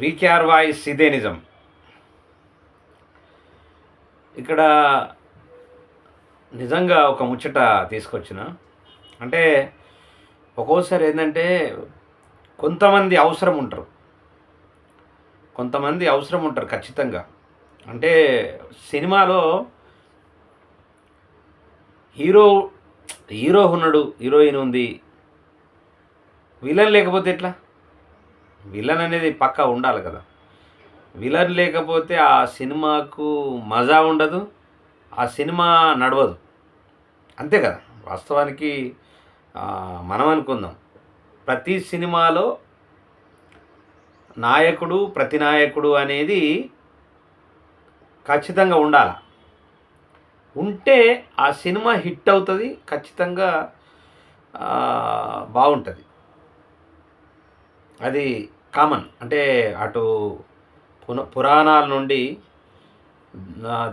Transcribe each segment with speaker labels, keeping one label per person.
Speaker 1: VKR voice ఇదే నిజం ఇక్కడ నిజంగా ఒక ముచ్చట తీసుకొచ్చిన. అంటే ఒక్కోసారి ఏంటంటే కొంతమంది అవసరం ఉంటారు. కొంతమంది అవసరం ఉంటారు ఖచ్చితంగా. అంటే సినిమాలో హీరో హీరో ఉన్నాడు హీరోయిన్ ఉంది. విలన్ లేకపోతే ఎట్లా? విలన్ అనేది పక్కా ఉండాలి కదా. విలన్ లేకపోతే ఆ సినిమాకు మజా ఉండదు ఆ సినిమా నడవదు. అంతే కదా. వాస్తవానికి మనం అనుకుందాం. ప్రతి సినిమాలో నాయకుడు ప్రతినాయకుడు అనేది ఖచ్చితంగా ఉండాలి. ఉంటే ఆ సినిమా హిట్ అవుతుంది ఖచ్చితంగా బాగుంటుంది. అది కామన్. అంటే అటు పున పురాణాల నుండి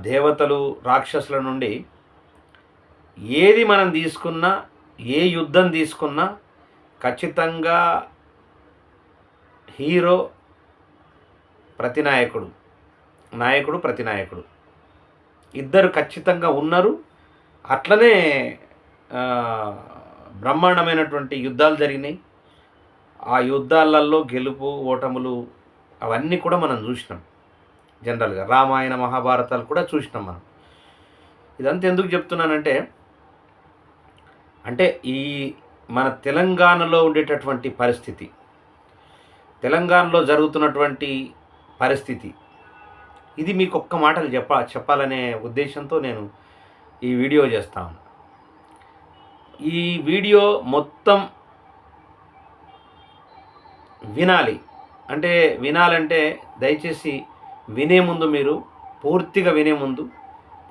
Speaker 1: దేవతలు రాక్షసుల నుండి ఏది మనం తీసుకున్నా ఏ యుద్ధం తీసుకున్నా ఖచ్చితంగా హీరో ప్రతినాయకుడు నాయకుడు ప్రతినాయకుడు. ఇద్దరు ఖచ్చితంగా ఉన్నారు. అట్లనే బ్రహ్మాండమైనటువంటి యుద్ధాలు జరిగినాయి. ఆ యుద్ధాలలో గెలుపు ఓటములు అవన్నీ కూడా మనం చూసినాం. జనరల్గా రామాయణ మహాభారతాలు కూడా చూసినాం మనం. ఇదంతా ఎందుకు చెప్తున్నానంటే అంటే ఈ మన తెలంగాణలో ఉండేటటువంటి పరిస్థితి తెలంగాణలో జరుగుతున్నటువంటి పరిస్థితి ఇది మీకు ఒక్క మాటలు చెప్ప చెప్పాలనే ఉద్దేశంతో నేను ఈ వీడియో చేస్తాను ఈ వీడియో మొత్తం వినాలి. అంటే వినాలంటే దయచేసి వినే ముందు మీరు పూర్తిగా వినే ముందు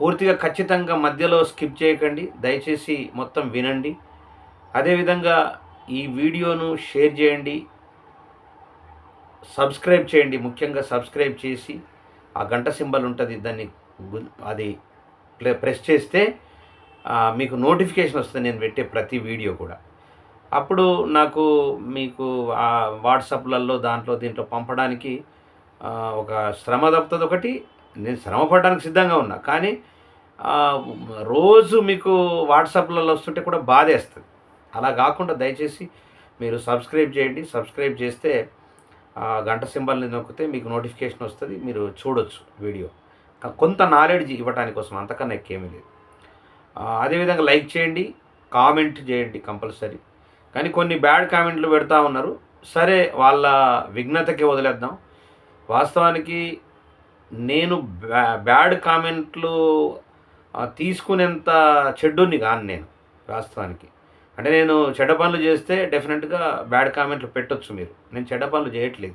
Speaker 1: పూర్తిగా ఖచ్చితంగా మధ్యలో స్కిప్ చేయకండి. దయచేసి మొత్తం వినండి. అదేవిధంగా ఈ వీడియోను షేర్ చేయండి. సబ్స్క్రైబ్ చేయండి. ముఖ్యంగా సబ్స్క్రైబ్ చేసి ఆ గంట సింబల్ ఉంటుంది. దాన్ని అది ప్లే- ప్రెస్ చేస్తే మీకు నోటిఫికేషన్ వస్తుంది. నేను పెట్టే ప్రతి వీడియో కూడా. అప్పుడు నాకు మీకు ఆ వాట్సాప్లలో దాంట్లో దీంట్లో పంపడానికి ఒక శ్రమ తప్పుతుంది ఒకటి. నేను శ్రమ పడడానికి సిద్ధంగా ఉన్నా. కానీ రోజు మీకు వాట్సాప్లలో వస్తుంటే కూడా బాధేస్తుంది. అలా కాకుండా దయచేసి మీరు సబ్స్క్రైబ్ చేయండి. సబ్స్క్రైబ్ చేస్తే గంట సింబల్ని నొక్కితే మీకు నోటిఫికేషన్ వస్తుంది. మీరు చూడొచ్చు వీడియో. కొంత నాలెడ్జ్ ఇవ్వడానికి కోసం అంతకన్నా ఎక్కువేమీ లేదు. అదేవిధంగా లైక్ చేయండి. కామెంట్ చేయండి కంపల్సరీ. కానీ కొన్ని బ్యాడ్ కామెంట్లు పెడతా ఉన్నారు. సరే వాళ్ళ విఘ్నతకి వదిలేద్దాం. వాస్తవానికి నేను బ్యాడ్ కామెంట్లు తీసుకునేంత చెడ్డుని కాను నేను వాస్తవానికి. అంటే నేను చెడ్డ పనులు చేస్తే డెఫినెట్గా బ్యాడ్ కామెంట్లు పెట్టొచ్చు మీరు. నేను చెడ్డ పనులు చేయట్లేదు.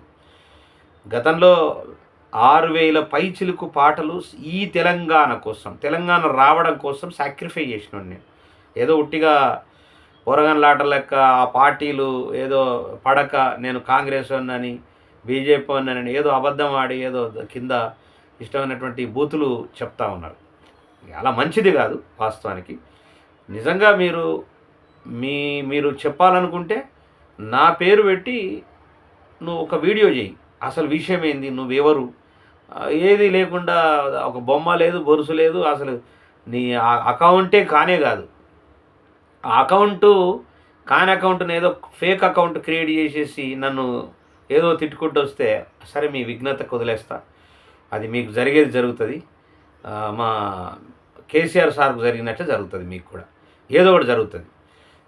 Speaker 1: గతంలో ఆరు వేల పైచిలుకు పాటలు ఈ తెలంగాణ కోసం తెలంగాణ రావడం కోసం సాక్రిఫై చేసినాను నేను. ఏదో ఉట్టిగా పొరగన్లాట లెక్క ఆ పార్టీలు ఏదో పడక నేను కాంగ్రెస్ అని బీజేపీ అని ఏదో అబద్ధం ఆడి ఏదో కింద ఇష్టమైనటువంటి బూతులు చెప్తా ఉన్నారు. అలా మంచిది కాదు వాస్తవానికి. నిజంగా మీరు మీ మీరు చెప్పాలనుకుంటే నా పేరు పెట్టి నువ్వు ఒక వీడియో చేయి అసలు విషయం ఏంది? నువ్వెవరు ఏది లేకుండా ఒక బొమ్మ లేదు బొరుసు లేదు అసలు నీ ఆ అకౌంటే కానే కాదు. ఆ అకౌంటు కాని అకౌంట్ని ఏదో ఫేక్ అకౌంట్ క్రియేట్ చేసేసి నన్ను ఏదో తిట్టుకుంటూ వస్తే సరే మీ విఘ్నతకు వదిలేస్తా. అది మీకు జరిగేది జరుగుతుంది. మా కేసీఆర్ సార్కు జరిగినట్లే జరుగుతుంది మీకు కూడా. ఏదో ఒకటి జరుగుతుంది.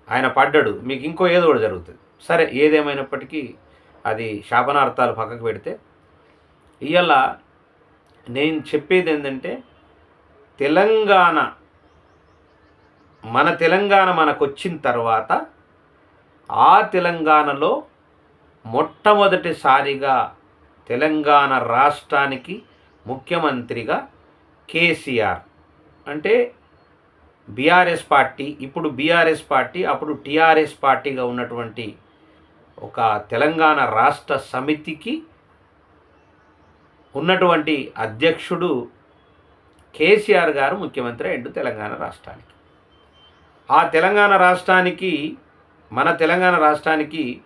Speaker 1: ఆయన పడ్డాడు. మీకు ఇంకో ఏదో ఒకటి జరుగుతుంది. సరే ఏదేమైనప్పటికీ అది శాపనార్థాలు పక్కకు పెడితే ఇవాళ నేను చెప్పేది ఏంటంటే తెలంగాణ మన తెలంగాణ మనకు వచ్చిన తర్వాత ఆ తెలంగాణలో మొట్టమొదటిసారిగా తెలంగాణ రాష్ట్రానికి ముఖ్యమంత్రిగా కేసీఆర్. అంటే బీఆర్ఎస్ పార్టీ ఇప్పుడు బీఆర్ఎస్ పార్టీ అప్పుడు టీఆర్ఎస్ పార్టీగా ఉన్నటువంటి ఒక తెలంగాణ రాష్ట్ర సమితికి ఉన్నటువంటి అధ్యక్షుడు కేసీఆర్ గారు ముఖ్యమంత్రి అండ్ తెలంగాణ రాష్ట్రానికి. ఆ తెలంగాణ రాష్ట్రానికి మన తెలంగాణ రాష్ట్రానికి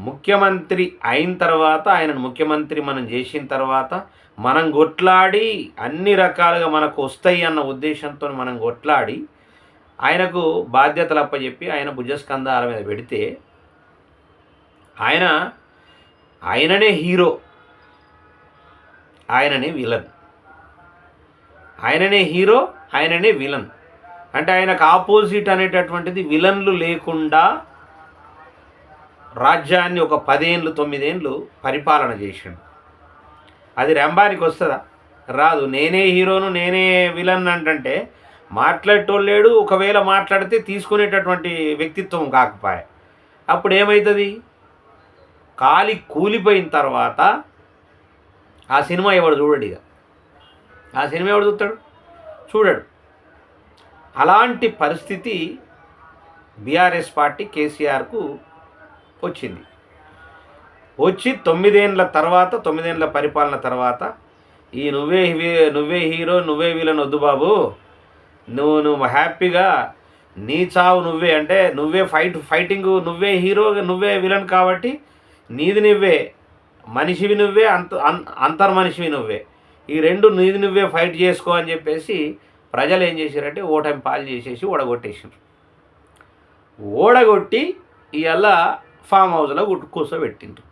Speaker 1: ముఖ్యమంత్రి అయిన తర్వాత ఆయనను ముఖ్యమంత్రి మనం చేసిన తర్వాత మనం కొట్లాడి అన్ని రకాలుగా మనకు వస్తాయి అన్న ఉద్దేశంతో మనం కొట్లాడి ఆయనకు బాధ్యతలు అప్పచెప్పి ఆయన భుజస్కంధాల మీద పెడితే ఆయన ఆయననే హీరో ఆయననే విలన్. ఆయననే హీరో ఆయననే విలన్. అంటే ఆయనకు ఆపోజిట్ అనేటటువంటిది విలన్లు లేకుండా రాజ్యాన్ని ఒక పదేళ్ళు తొమ్మిదేళ్ళు పరిపాలన చేసిండు. అది రంబానికి వస్తుందా? రాదు. నేనే హీరోను నేనే విలన్ అంటే మాట్లాడేటోళ్ళేడు ఒకవేళ మాట్లాడితే తీసుకునేటటువంటి వ్యక్తిత్వం కాకపోయా. అప్పుడు ఏమవుతుంది కాలి కూలిపోయిన తర్వాత ఆ సినిమా ఎవడు చూడడు ఇక? ఆ సినిమా ఎవడు చూస్తాడు? చూడడు. అలాంటి పరిస్థితి బీఆర్ఎస్ పార్టీ కేసీఆర్కు వచ్చింది. వచ్చి తొమ్మిదేండ్ల తర్వాత తొమ్మిదేండ్ల పరిపాలన తర్వాత ఈ నువ్వే హీ- నువ్వే హీరో నువ్వే విలన్ వద్దు బాబు. నువ్వు నువ్వు హ్యాపీగా నీ చావు నువ్వే. అంటే నువ్వే ఫైట్ ఫైటింగ్ నువ్వే హీరో నువ్వే విలన్ కాబట్టి నీది నువ్వే. మనిషివి నువ్వే అంత అన్- అంతర్మనిషివి నువ్వే. ఈ రెండు నీది నువ్వే ఫైట్ చేసుకో అని చెప్పేసి ప్రజలు ఏం చేశారంటే ఓటమి పాలు చేసేసి ఓడగొట్టేసారు ఓడగొట్టి ఇవాళ ఫామ్ హౌస్లో కూర్చోబెట్టిండ్రు.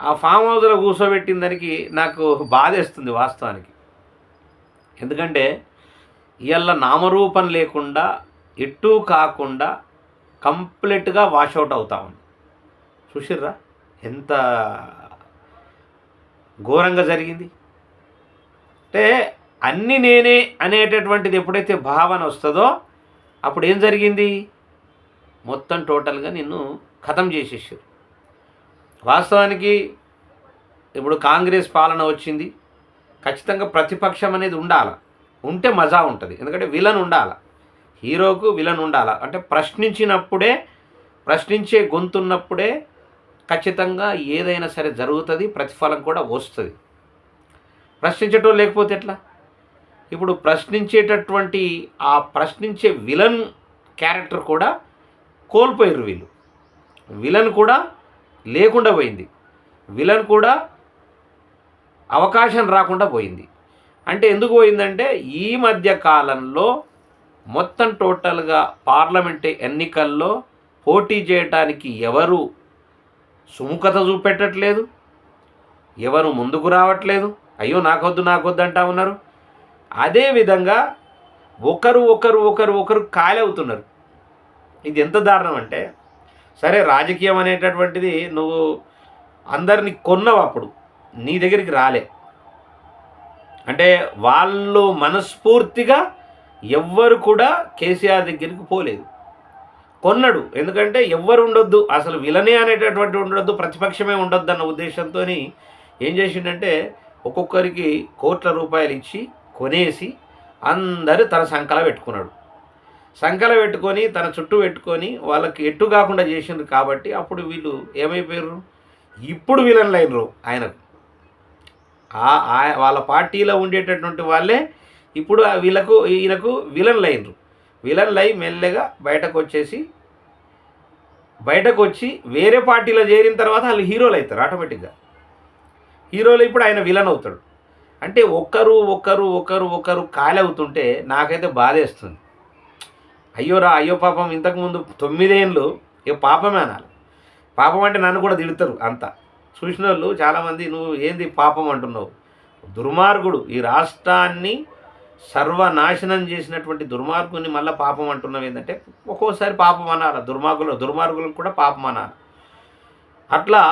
Speaker 1: ఆ ఫామ్ హౌస్లో కూర్చోబెట్టిన దానికి నాకు బాధేస్తుంది వాస్తవానికి. ఎందుకంటే ఇవాళ నామరూపం లేకుండా ఎటు కాకుండా కంప్లీట్గా వాషౌట్ అవుతా ఉంది. చూసిర్రా? ఎంత ఘోరంగా జరిగింది. అంటే అన్నీ నేనే అనేటటువంటిది ఎప్పుడైతే భావన వస్తుందో అప్పుడు ఏం జరిగింది? మొత్తం టోటల్గా నిన్ను ఖతం చేసేసారు. వాస్తవానికి ఇప్పుడు కాంగ్రెస్ పాలన వచ్చింది. ఖచ్చితంగా ప్రతిపక్షం అనేది ఉండాలి. ఉంటే మజా ఉంటుంది. ఎందుకంటే విలన్ ఉండాలి. హీరోకు విలన్ ఉండాల. అంటే ప్రశ్నించినప్పుడే ప్రశ్నించే గొంతున్నప్పుడే ఖచ్చితంగా ఏదైనా సరే జరుగుతుంది ప్రతిఫలం కూడా వస్తుంది. ప్రశ్నించటం లేకపోతే ఎట్లా? ఇప్పుడు ప్రశ్నించేటటువంటి ఆ ప్రశ్నించే విలన్ క్యారెక్టర్ కూడా కోల్పోయారు వీళ్ళు. విలన్ కూడా లేకుండా పోయింది. విలన్ కూడా అవకాశం రాకుండా పోయింది. అంటే ఎందుకు పోయిందంటే ఈ మధ్య కాలంలో మొత్తం టోటల్గా పార్లమెంట్ ఎన్నికల్లో పోటీ చేయటానికి ఎవరు సుముఖత చూపెట్టట్లేదు? ఎవరు ముందుకు రావట్లేదు? అయ్యో నాకొద్దు నాకొద్దు అంటా ఉన్నారు. అదేవిధంగా ఒకరు ఒకరు ఒకరు ఒకరు కాలవుతున్నారు. ఇది ఎంత దారుణం అంటే సరే రాజకీయం అనేటటువంటిది నువ్వు అందరిని కొన్నావు అప్పుడు నీ దగ్గరికి రాలే. అంటే వాళ్ళు మనస్ఫూర్తిగా ఎవ్వరు కూడా కేసీఆర్ దగ్గరికి పోలేదు. కొన్నాడు ఎందుకంటే ఎవ్వరు ఉండొద్దు అసలు విలనే అనేటటువంటి ఉండొద్దు ప్రతిపక్షమే ఉండొద్దు అన్న ఉద్దేశంతో ఏం చేసిండంటే ఒక్కొక్కరికి కోట్ల రూపాయలు ఇచ్చి కొనేసి అందరూ తన సంకల పెట్టుకున్నాడు. సంకల పెట్టుకొని తన చుట్టూ పెట్టుకొని వాళ్ళకి ఎట్టు కాకుండా చేసిండ్రు కాబట్టి అప్పుడు వీళ్ళు ఏమైపోయారు ఇప్పుడు విలన్లు అయినరు ఆయనకు. వాళ్ళ పార్టీలో ఉండేటటువంటి వాళ్ళే ఇప్పుడు వీళ్ళకు ఈయనకు విలన్లు అయినరు విలన్లు అయి మెల్లగా బయటకు వచ్చేసి బయటకు వచ్చి వేరే పార్టీలో చేరిన తర్వాత వాళ్ళు హీరోలు అవుతారు ఆటోమేటిక్గా. హీరోలు ఇప్పుడు ఆయన విలన్ అవుతాడు. అంటే ఒక్కరు ఒక్కరు ఒకరు ఒకరు కాలవుతుంటే అవుతుంటే నాకైతే బాధేస్తుంది. అయ్యో రా అయ్యో పాపం ఇంతకుముందు తొమ్మిదేళ్ళు ఇక పాపమే అనాలి. పాపం అంటే నన్ను కూడా తిడతారు అంత. చూసిన వాళ్ళు చాలామంది నువ్వు ఏంది పాపం అంటున్నావు? దుర్మార్గుడు ఈ రాష్ట్రాన్ని సర్వనాశనం చేసినటువంటి దుర్మార్గుని మళ్ళీ పాపం అంటున్నావు ఏంటంటే ఒక్కోసారి పాపం అనాలి. దుర్మార్గులు దుర్మార్గులకు కూడా పాపం అనాలి. అట్లా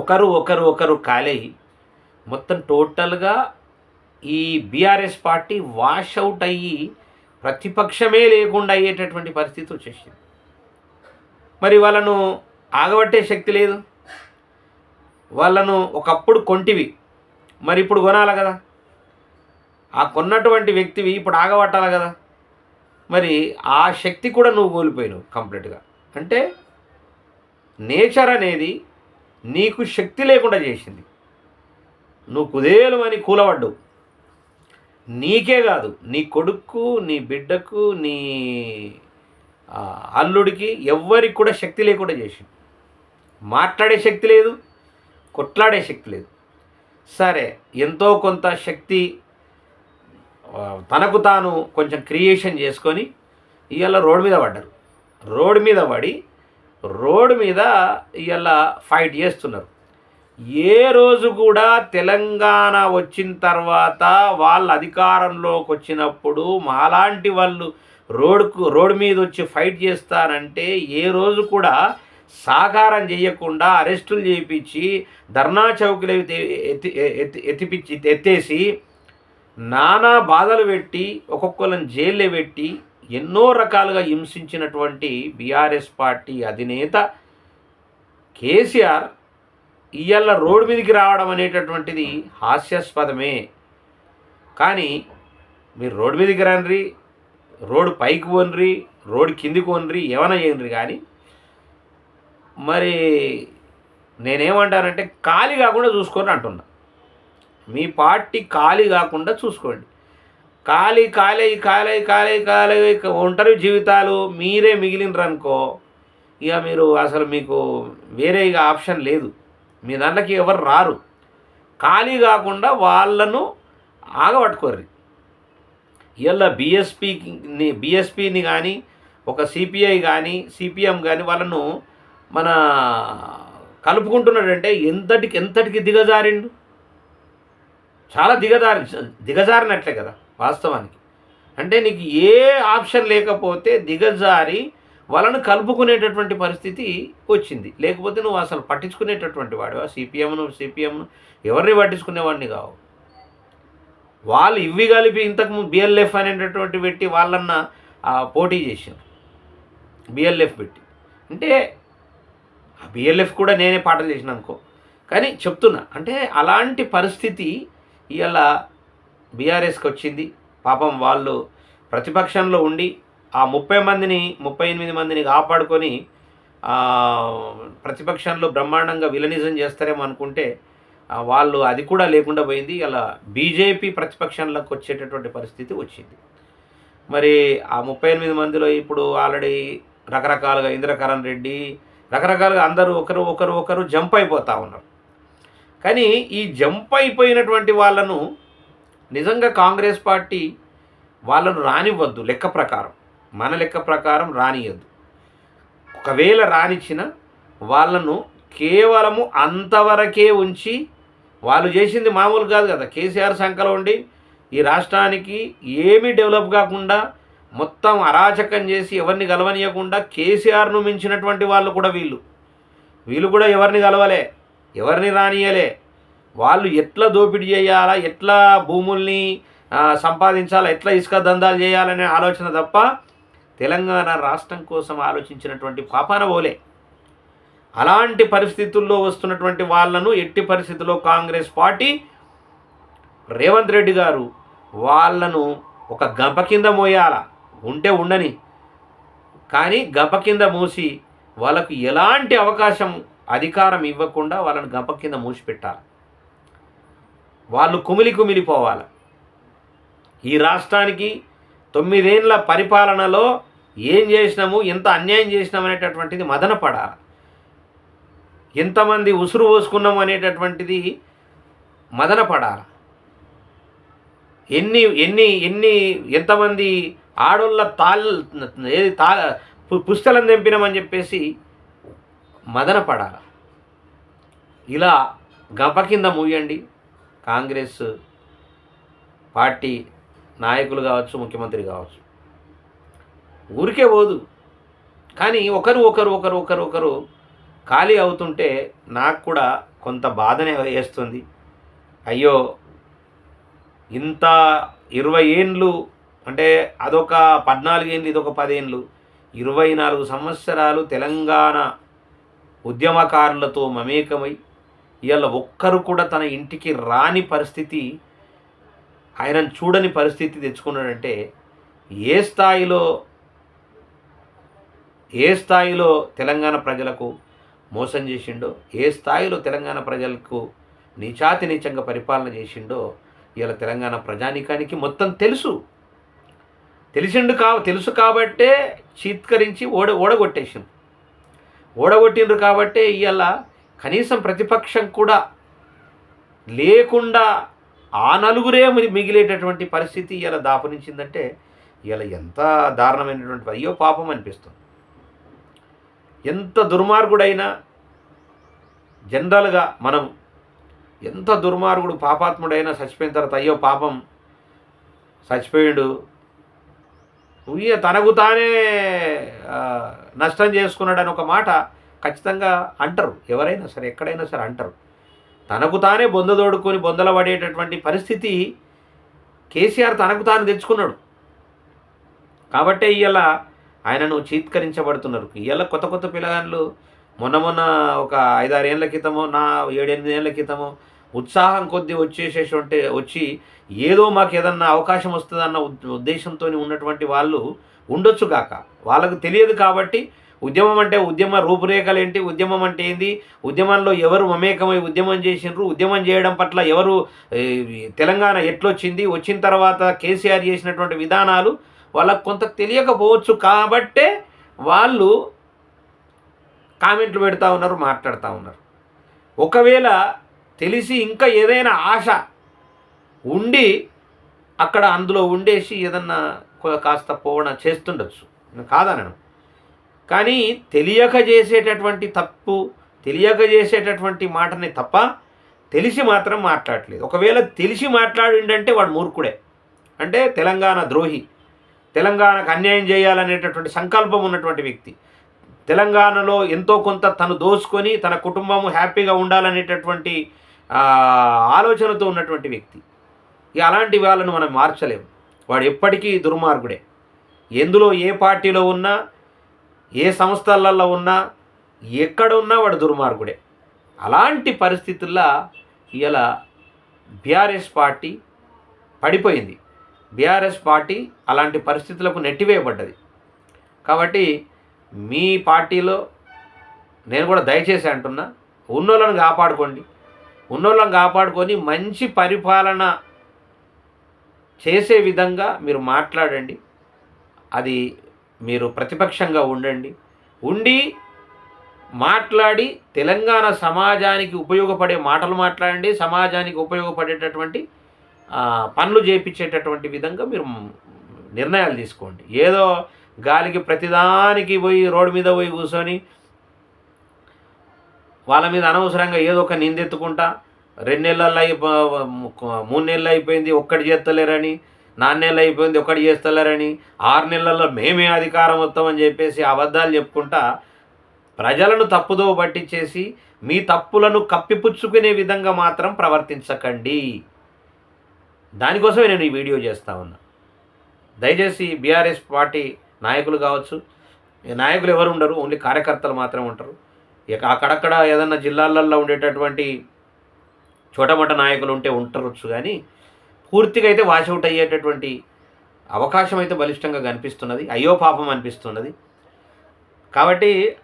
Speaker 1: ఒకరు ఒకరు ఒకరు కాలేయి. మొత్తం టోటల్గా ఈ బీఆర్ఎస్ పార్టీ వాష్ అవుట్ అయ్యి ప్రతిపక్షమే లేకుండా అయ్యేటటువంటి పరిస్థితి వచ్చేసింది. మరి వాళ్ళను ఆగబట్టే శక్తి లేదు. వాళ్ళను ఒకప్పుడు కొంటివి మరి ఇప్పుడు కొనాలి కదా. ఆ కొన్నటువంటి వ్యక్తివి ఇప్పుడు ఆగబట్టాలి కదా. మరి ఆ శక్తి కూడా నువ్వు కోల్పోయినావు కంప్లీట్గా. అంటే నేచర్ అనేది నీకు శక్తి లేకుండా చేసింది. నువ్వు కుదేలు అని కూలబడ్డావు. నీకే కాదు నీ కొడుకు నీ బిడ్డకు నీ అల్లుడికి ఎవ్వరికి కూడా శక్తి లేకుండా చేసింది మాట్లాడే శక్తి లేదు కొట్లాడే శక్తి లేదు. సరే ఎంతో కొంత శక్తి తనకు తాను కొంచెం క్రియేషన్ చేసుకొని ఇవాళ రోడ్డు మీద పడ్డారు. రోడ్డు మీద పడి రోడ్డు మీద ఇవాళ ఫైట్ చేస్తున్నారు. ఏ రోజు కూడా తెలంగాణ వచ్చిన తర్వాత వాళ్ళ అధికారంలోకి వచ్చినప్పుడు మాలాంటి వాళ్ళు రోడ్డుకు రోడ్డు మీద వచ్చి ఫైట్ చేస్తారంటే ఏ రోజు కూడా సాకారం చేయకుండా అరెస్టులు చేయించి ధర్నా చౌకులు ఎత్తి ఎత్తి ఎత్తి ఎత్తిపిచ్చి ఎత్తేసి నానా బాధలు పెట్టి ఒక్కొక్కరిని జైల్లో పెట్టి ఎన్నో రకాలుగా హింసించినటువంటి బీఆర్ఎస్ పార్టీ అధినేత కేసీఆర్ ఇవాళ రోడ్డు మీదకి రావడం అనేటటువంటిది హాస్యాస్పదమే. కానీ మీరు రోడ్డు మీదకి రండి రోడ్డు పైకి వనరి రోడ్డు కిందికి వనరి ఏమైనా చేయండి కానీ మరి నేనేమంటానంటే ఖాళీ కాకుండా చూసుకొని అంటున్నా. మీ పార్టీ ఖాళీ కాకుండా చూసుకోండి. ఖాళీ ఖాళీ ఖాళీ ఖాళీ ఖాళీ ఒంటరి జీవితాలు మీరే మిగిలినరనుకో ఇక మీరు అసలు మీకు వేరే ఇక ఆప్షన్ లేదు. మీ దాంట్లోకి ఎవరు రారు. ఖాళీ కాకుండా వాళ్ళను ఆగబట్టుకోర్రి. ఇలా బీఎస్పీని బీఎస్పీని కానీ ఒక సిపిఐ కానీ సిపిఎం కానీ వాళ్ళను మన కలుపుకుంటున్నాడంటే ఎంతటికి ఎంతటికి దిగజారిండు? చాలా దిగజారి దిగజారినట్లే కదా వాస్తవానికి. అంటే నీకు ఏ ఆప్షన్ లేకపోతే దిగజారి వాళ్ళను కలుపుకునేటటువంటి పరిస్థితి వచ్చింది. లేకపోతే నువ్వు అసలు పట్టించుకునేటటువంటి వాడివా సిపిఎంను సిపిఎంను ఎవరిని పట్టించుకునేవాడిని కావు. వాళ్ళు ఇవి కలిపి ఇంతకు బిఎల్ఎఫ్ అనేటటువంటి పెట్టి వాళ్ళన్న పోటీ చేశారు. బిఎల్ఎఫ్ పెట్టి. అంటే ఆ బిఎల్ఎఫ్ కూడా నేనే పాటలు చేసిన అనుకో. కానీ చెప్తున్నా అంటే అలాంటి పరిస్థితి ఇవాళ బీఆర్ఎస్కి వచ్చింది. పాపం వాళ్ళు ప్రతిపక్షంలో ఉండి ఆ ముప్పై మందిని ముప్పై ఎనిమిది మందిని కాపాడుకొని ప్రతిపక్షంలో బ్రహ్మాండంగా విలనిజం చేస్తారేమో అనుకుంటే వాళ్ళు అది కూడా లేకుండా పోయింది. అలా బీజేపీ ప్రతిపక్షంలోకి వచ్చేటటువంటి పరిస్థితి వచ్చింది. మరి ఆ ముప్పై ఎనిమిది మందిలో ఇప్పుడు ఆల్రెడీ రకరకాలుగా ఇంద్రకరణ్ రెడ్డి రకరకాలుగా అందరూ ఒకరు ఒకరు ఒకరు జంప్ అయిపోతూ ఉన్నారు. కానీ ఈ జంప్ అయిపోయినటువంటి వాళ్ళను నిజంగా కాంగ్రెస్ పార్టీ వాళ్ళను రానివ్వద్దు లెక్క ప్రకారం. మన లెక్క ప్రకారం రానియద్దు. ఒకవేళ రానిచ్చిన వాళ్ళను కేవలము అంతవరకే ఉంచి వాళ్ళు చేసింది మామూలు కాదు కదా. కేసీఆర్ సంఖలో ఉండి ఈ రాష్ట్రానికి ఏమీ డెవలప్ కాకుండా మొత్తం అరాచకం చేసి ఎవరిని గెలవనీయకుండా కేసీఆర్ను మించినటువంటి వాళ్ళు కూడా వీళ్ళు. వీళ్ళు కూడా ఎవరిని కలవలే ఎవరిని రానియలే. వాళ్ళు ఎట్లా దోపిడీ చేయాలా ఎట్లా భూముల్ని సంపాదించాలా ఎట్లా ఇసుక దందాలు చేయాలనే ఆలోచన తప్ప తెలంగాణ రాష్ట్రం కోసం ఆలోచించినటువంటి పాపాన ఓలే అలాంటి పరిస్థితుల్లో వస్తున్నటువంటి వాళ్ళను ఎట్టి పరిస్థితుల్లో కాంగ్రెస్ పార్టీ రేవంత్ రెడ్డి గారు వాళ్ళను ఒక గంప కింద మోయాల? ఉంటే ఉండని. కానీ గంప కింద మూసి వాళ్ళకు ఎలాంటి అవకాశం అధికారం ఇవ్వకుండా వాళ్ళని గంప కింద మూసి పెట్టాలి వాళ్ళు కుమిలి కుమిలిపోవాలి? ఈ రాష్ట్రానికి తొమ్మిదేండ్ల పరిపాలనలో ఏం చేసినాము ఎంత అన్యాయం చేసినాము అనేటటువంటిది మదనపడాలి ఎంతమంది ఉసురు పోసుకున్నాము అనేటటువంటిది మదనపడాలి ఎన్ని ఎన్ని ఎన్ని ఎంతమంది ఆడోళ్ళ తాల్ ఏది తా పు- తెంపినామని చెప్పేసి మదన ఇలా గప కింద మూయండి. కాంగ్రెస్ పార్టీ నాయకులు కావచ్చు ముఖ్యమంత్రి కావచ్చు. ఊరికే పోదు. కానీ ఒకరు ఒకరు ఒకరు ఒకరు ఒకరు ఖాళీ అవుతుంటే నాకు కూడా కొంత బాధనే వేస్తుంది. అయ్యో ఇంత ఇరవై ఏండ్లు అంటే అదొక పద్నాలుగు ఏండ్లు ఇదొక పదేండ్లు ఇరవై నాలుగు సంవత్సరాలు తెలంగాణ ఉద్యమకారులతో మమేకమై ఇవాళ ఒక్కరు కూడా తన ఇంటికి రాని పరిస్థితి ఆయనను చూడని పరిస్థితి తెచ్చుకున్నాడంటే ఏ స్థాయిలో ఏ స్థాయిలో తెలంగాణ ప్రజలకు మోసం చేసిండో ఏ స్థాయిలో తెలంగాణ ప్రజలకు నీచాతి నీచంగా పరిపాలన చేసిండో ఇలా తెలంగాణ ప్రజానీకానికి మొత్తం తెలుసు. తెలిసిండు కా తెలుసు కాబట్టే చీత్కరించి ఓడ ఓడగొట్టేసింది ఓడగొట్టిండ్రు కాబట్టే ఇవాళ కనీసం ప్రతిపక్షం కూడా లేకుండా ఆ నలుగురే మిగిలేటటువంటి పరిస్థితి ఇలా దాపునించిందంటే ఇలా ఎంత దారుణమైనటువంటి అయ్యో పాపం అనిపిస్తుంది. ఎంత దుర్మార్గుడైనా జనరల్గా మనం ఎంత దుర్మార్గుడు పాపాత్ముడైనా చచ్చిపోయిన తర్వాత అయ్యో పాపం చచ్చిపోయాడు. ఉయ్య తనకు తానే నష్టం చేసుకున్నాడని ఒక మాట ఖచ్చితంగా అంటారు. ఎవరైనా సరే ఎక్కడైనా సరే అంటారు. తనకు తానే బొందదోడుకొని బొందల పడేటటువంటి పరిస్థితి కేసీఆర్ తనకు తాను తెచ్చుకున్నాడు. కాబట్టే ఇవాళ ఆయనను చీత్కరించబడుతున్నారు. ఇవాళ కొత్త కొత్త పిల్లగాళ్ళు మొన్న మొన్న ఒక ఐదారు ఏళ్ళ క్రితమో నా ఏడెనిమిదేళ్ళ ఏళ్ళ క్రితమో ఉత్సాహం కొద్దీ వచ్చేసేసి ఉంటే వచ్చి ఏదో మాకు ఏదన్నా అవకాశం వస్తుందన్న ఉద్- ఉద్దేశంతో ఉన్నటువంటి వాళ్ళు ఉండొచ్చు కాక. వాళ్ళకు తెలియదు కాబట్టి ఉద్యమం అంటే ఉద్యమ రూపురేఖలు ఏంటి? ఉద్యమం అంటే ఏంది? ఉద్యమంలో ఎవరు మమేకమై ఉద్యమం చేసినారు ఉద్యమం చేయడం పట్ల ఎవరు తెలంగాణ ఎట్లొచ్చింది? వచ్చిన తర్వాత కేసీఆర్ చేసినటువంటి విధానాలు వాళ్ళకు కొంత తెలియకపోవచ్చు కాబట్టే వాళ్ళు కామెంట్లు పెడతా ఉన్నారు మాట్లాడుతూ ఉన్నారు. ఒకవేళ తెలిసి ఇంకా ఏదైనా ఆశ ఉండి అక్కడ అందులో ఉండేసి ఏదన్నా కాస్త పోవడం చేస్తుండొచ్చు. నేను? కాదనను కానీ తెలియక చేసేటటువంటి తప్పు తెలియక చేసేటటువంటి మాటని తప్ప తెలిసి మాత్రం మాట్లాడట్లేదు ఒకవేళ తెలిసి మాట్లాడిండంటే వాడు మూర్ఖుడే. అంటే తెలంగాణ ద్రోహి. తెలంగాణకు అన్యాయం చేయాలనేటటువంటి సంకల్పం ఉన్నటువంటి వ్యక్తి. తెలంగాణలో ఎంతో కొంత తను దోసుకొని తన కుటుంబము హ్యాపీగా ఉండాలనేటటువంటి ఆలోచనతో ఉన్నటువంటి వ్యక్తి. ఇక అలాంటి వాళ్ళను మనం మార్చలేము వాడు ఎప్పటికీ దుర్మార్గుడే. ఎందులో ఏ పార్టీలో ఉన్నా ఏ సంస్థలలో ఉన్నా ఎక్కడ ఉన్నా వాడు దుర్మార్గుడే. అలాంటి పరిస్థితుల్లో ఇలా బీఆర్ఎస్ పార్టీ పడిపోయింది. బీఆర్ఎస్ పార్టీ అలాంటి పరిస్థితులకు నెట్టివేయబడ్డది. కాబట్టి మీ పార్టీలో నేను కూడా దయచేసి అంటున్నా ఉన్నోళ్ళను కాపాడుకోండి. ఉన్నోళ్ళను కాపాడుకొని మంచి పరిపాలన చేసే విధంగా మీరు మాట్లాడండి. అది మీరు ప్రతిపక్షంగా ఉండండి. ఉండి మాట్లాడి తెలంగాణ సమాజానికి ఉపయోగపడే మాటలు మాట్లాడండి. సమాజానికి ఉపయోగపడేటటువంటి పనులు చేయించేటటువంటి విధంగా మీరు నిర్ణయాలు తీసుకోండి. ఏదో గాలికి ప్రతిదానికి పోయి రోడ్డు మీద పోయి కూర్చొని వాళ్ళ మీద అనవసరంగా ఏదో ఒక నిందెత్తుకుంటా రెండు నెలల్లో అయిపో మూడు నెలలు అయిపోయింది ఒక్కటి చేస్తలేరని నాలుగు అయిపోయింది ఒకటి చేస్తలేరని. ఆరు నెలల్లో మేమే అధికారం వస్తామని చెప్పేసి అబద్ధాలు చెప్పుకుంటా ప్రజలను తప్పుదో పట్టించేసి మీ తప్పులను కప్పిపుచ్చుకునే విధంగా మాత్రం ప్రవర్తించకండి. దానికోసమే నేను ఈ వీడియో చేస్తా ఉన్నా. దయచేసి బీఆర్ఎస్ పార్టీ నాయకులు కావచ్చు నాయకులు ఎవరు ఉండరు ఓన్లీ కార్యకర్తలు మాత్రమే ఉంటారు. ఇక అక్కడక్కడ ఏదన్నా జిల్లాలలో ఉండేటటువంటి చోటమొట నాయకులు ఉంటే ఉంటారొచ్చు కానీ పూర్తిగా అయితే వాషౌట్ అయ్యేటటువంటి అవకాశం అయితే బలిష్టంగా కనిపిస్తున్నది. అయ్యో పాపం అనిపిస్తున్నది. కాబట్టి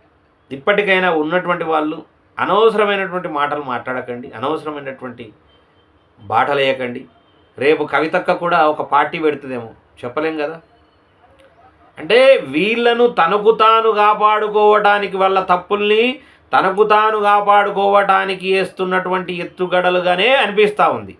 Speaker 1: ఇప్పటికైనా ఉన్నటువంటి వాళ్ళు అనవసరమైనటువంటి మాటలు మాట్లాడకండి. అనవసరమైనటువంటి బాటలు వేయకండి రేపు కవితక్క కూడా ఒక పార్టీ పెడుతుందేమో చెప్పలేం కదా? అంటే వీళ్ళను తనకు తాను కాపాడుకోవటానికి వాళ్ళ తప్పుల్ని తనకు తాను కాపాడుకోవటానికి వేస్తున్నటువంటి ఎత్తుగడలుగానే అనిపిస్తూ ఉంది.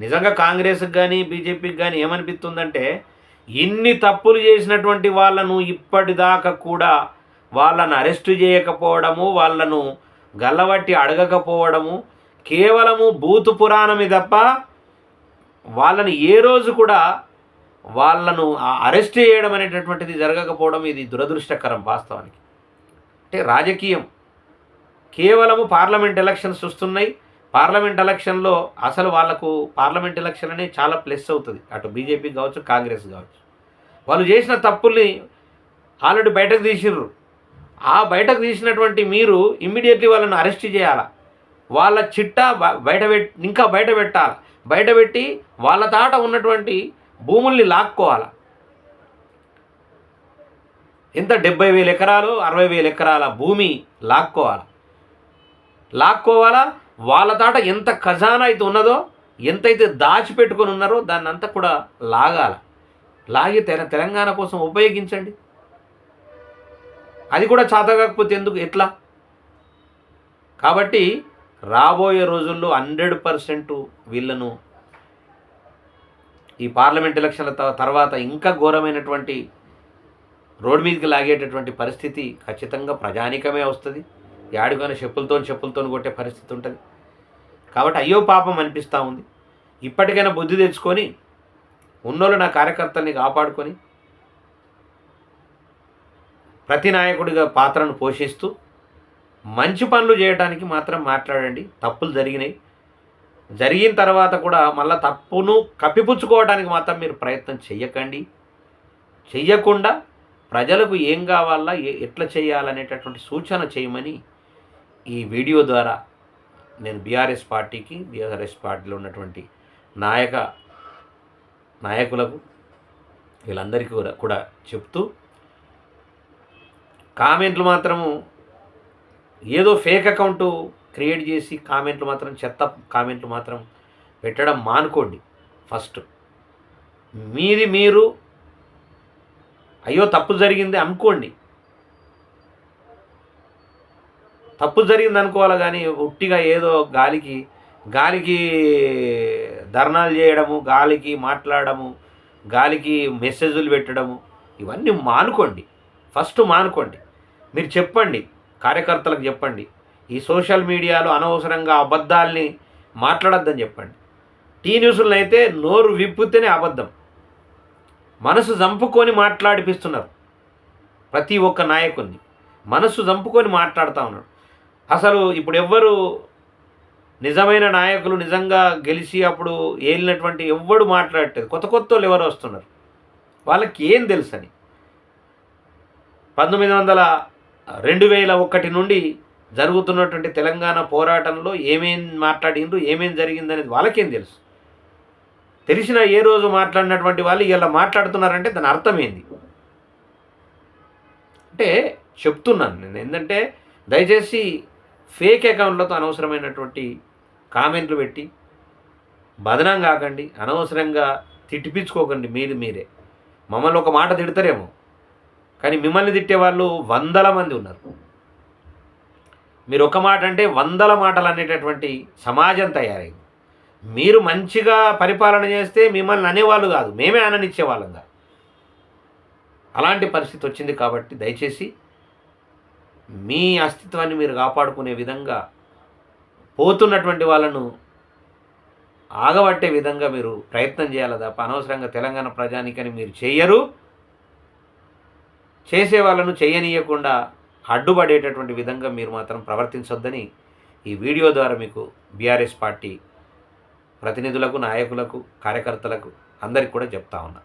Speaker 1: నిజంగా కాంగ్రెస్కి కానీ బీజేపీకి కానీ ఏమనిపిస్తుందంటే ఇన్ని తప్పులు చేసినటువంటి వాళ్ళను ఇప్పటిదాకా కూడా వాళ్ళను అరెస్ట్ చేయకపోవడము వాళ్ళను గల్లబట్టి అడగకపోవడము కేవలము భూతు పురాణమే తప్ప వాళ్ళని ఏ రోజు కూడా వాళ్ళను ఆ- అరెస్ట్ చేయడం అనేటటువంటిది జరగకపోవడం ఇది దురదృష్టకరం వాస్తవానికి. అంటే రాజకీయం. కేవలము పార్లమెంట్ ఎలక్షన్స్ వస్తున్నాయి. పార్లమెంట్ ఎలక్షన్లో అసలు వాళ్ళకు పార్లమెంట్ ఎలక్షన్ అనేది చాలా ప్లస్ అవుతుంది. అటు బీజేపీ కావచ్చు కాంగ్రెస్ కావచ్చు. వాళ్ళు చేసిన తప్పుల్ని ఆల్రెడీ బయటకు తీసిర్రు. ఆ బయటకు తీసినటువంటి మీరు ఇమ్మీడియట్లీ వాళ్ళని అరెస్ట్ చేయాలా? వాళ్ళ చిట్టా బ- బయట ఇంకా బయట పెట్టాలి? బయట పెట్టి వాళ్ళ తాట ఉన్నటువంటి భూముల్ని లాక్కోవాలి? ఎంత డెబ్బై వేల ఎకరాలు అరవై వేల ఎకరాల భూమి లాక్కోవాలి? లాక్కోవాలా? వాళ్ళ తాట ఎంత ఖజానా అయితే ఉన్నదో ఎంతైతే దాచిపెట్టుకొని ఉన్నారో దాన్ని అంతా కూడా లాగాల. లాగి తెలంగాణ కోసం ఉపయోగించండి. అది కూడా కాకపోతే ఎందుకు? ఎట్లా? కాబట్టి రాబోయే రోజుల్లో హండ్రెడ్ పర్సెంట్ వీళ్ళను ఈ పార్లమెంట్ ఎలక్షన్ల తర్వాత ఇంకా ఘోరమైనటువంటి రోడ్డు మీదకి లాగేటటువంటి పరిస్థితి ఖచ్చితంగా ప్రజానికమే వస్తుంది. యాడికైనా చెప్పులతో చెప్పులతో కొట్టే పరిస్థితి ఉంటుంది. కాబట్టి అయ్యో పాపం అనిపిస్తూ ఉంది. ఇప్పటికైనా బుద్ధి తెచ్చుకొని ఉన్నోళ్ళు నా కార్యకర్తల్ని కాపాడుకొని ప్రతి నాయకుడిగా పాత్రను పోషిస్తూ మంచి పనులు చేయడానికి మాత్రం మాట్లాడండి. తప్పులు జరిగినాయి. జరిగిన తర్వాత కూడా మళ్ళీ తప్పును కప్పిపుచ్చుకోవడానికి మాత్రం మీరు ప్రయత్నం చెయ్యకండి. చెయ్యకుండా ప్రజలకు ఏం కావాలా ఎట్లా చేయాలనేటటువంటి సూచన చేయమని ఈ వీడియో ద్వారా నేను బీఆర్ఎస్ పార్టీకి బీఆర్ఎస్ పార్టీలో ఉన్నటువంటి నాయక నాయకులకు వీళ్ళందరికీ కూడా కూడా చెప్తూ కామెంట్లు మాత్రము ఏదో ఫేక్ అకౌంట్ క్రియేట్ చేసి కామెంట్లు మాత్రం చెత్త కామెంట్లు మాత్రం పెట్టడం మానుకోండి. ఫస్ట్ మీది మీరు అయ్యో తప్పు జరిగింది అనుకోండి. తప్పు జరిగింది అనుకోవాలి కానీ ఉట్టిగా ఏదో గాలికి గాలికి ధర్నాలు చేయడము గాలికి మాట్లాడము గాలికి మెసేజ్లు పెట్టడము ఇవన్నీ మానుకోండి. ఫస్ట్ మానుకోండి. మీరు చెప్పండి కార్యకర్తలకు చెప్పండి. ఈ సోషల్ మీడియాలో అనవసరంగా అబద్ధాల్ని మాట్లాడొద్దని చెప్పండి. టీ న్యూస్లను అయితే నోరు విప్పితేనే అబద్ధం. మనసు చంపుకొని మాట్లాడిపిస్తున్నారు ప్రతి ఒక్క నాయకుడిని మనసు చంపుకొని మాట్లాడుతూ ఉన్నాడు అసలు ఇప్పుడు ఎవ్వరు నిజమైన నాయకులు నిజంగా గెలిచి అప్పుడు ఏలినటువంటి ఎవ్వడు మాట్లాడట్లేదు కొత్త కొత్త వాళ్ళు ఎవరు వస్తున్నారు. వాళ్ళకి ఏం తెలుసని. పంతొమ్మిది వందల రెండు వేల ఒకటి నుండి జరుగుతున్నటువంటి తెలంగాణ పోరాటంలో ఏమేం మాట్లాడిండ్రు ఏమేం జరిగిందనేది వాళ్ళకేం తెలుసు. తెలిసిన ఏ రోజు మాట్లాడినటువంటి వాళ్ళు ఇలా మాట్లాడుతున్నారంటే దాని అర్థం ఏంది అంటే చెప్తున్నాను నేను. ఏంటంటే దయచేసి ఫేక్ అకౌంట్లతో అనవసరమైనటువంటి కామెంట్లు పెట్టి బదనం కాకండి అనవసరంగా తిట్టిపించుకోకండి మీరు మీరే. మమ్మల్ని ఒక మాట తిడతారేమో కానీ మిమ్మల్ని తిట్టే వాళ్ళు వందల మంది ఉన్నారు. మీరు ఒక మాట అంటే వందల మాటలు అనేటటువంటి సమాజం తయారైంది. మీరు మంచిగా పరిపాలన చేస్తే మిమ్మల్ని అనేవాళ్ళు కాదు మేమే అననిచ్చే వాళ్ళంగా అలాంటి పరిస్థితి వచ్చింది కాబట్టి దయచేసి మీ అస్తిత్వాన్ని మీరు కాపాడుకునే విధంగా పోతున్నటువంటి వాళ్ళను ఆగబట్టే విధంగా మీరు ప్రయత్నం చేయాలి. తప్ప అనవసరంగా తెలంగాణ ప్రజానికని మీరు చేయరు. చేసే వాళ్ళను చేయనీయకుండా అడ్డుపడేటటువంటి విధంగా మీరు మాత్రం ప్రవర్తించొద్దని ఈ వీడియో ద్వారా మీకు బీఆర్ఎస్ పార్టీ ప్రతినిధులకు నాయకులకు కార్యకర్తలకు అందరికి కూడా చెప్తా ఉన్నా.